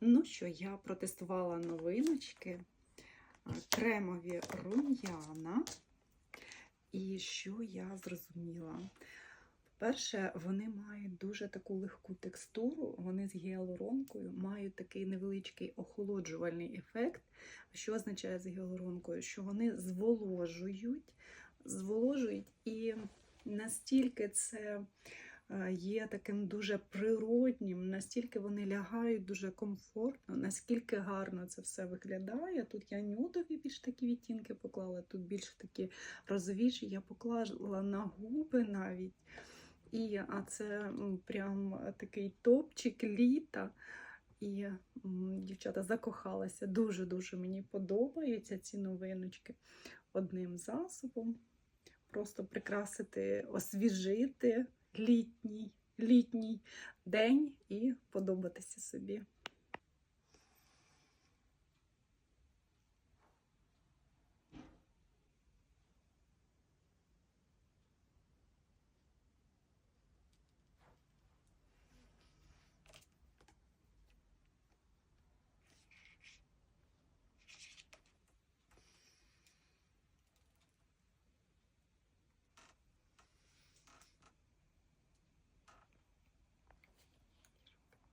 Ну що, я протестувала новиночки, кремові рум'яна. І що я зрозуміла? По-перше, вони мають дуже таку легку текстуру, вони з гіалуронкою, мають такий невеличкий охолоджувальний ефект. Що означає з гіалуронкою? Що вони зволожують, зволожують і настільки це є таким дуже природнім, настільки вони лягають дуже комфортно, наскільки гарно це все виглядає. Тут я нюдові більш такі відтінки поклала, тут більш такі розовіші. Я поклала на губи навіть. І а це прям такий топчик літа. І дівчата закохалася. Дуже-дуже мені подобаються ці новиночки одним засобом. Просто прикрасити, освіжити літній, літній день і подобатися собі.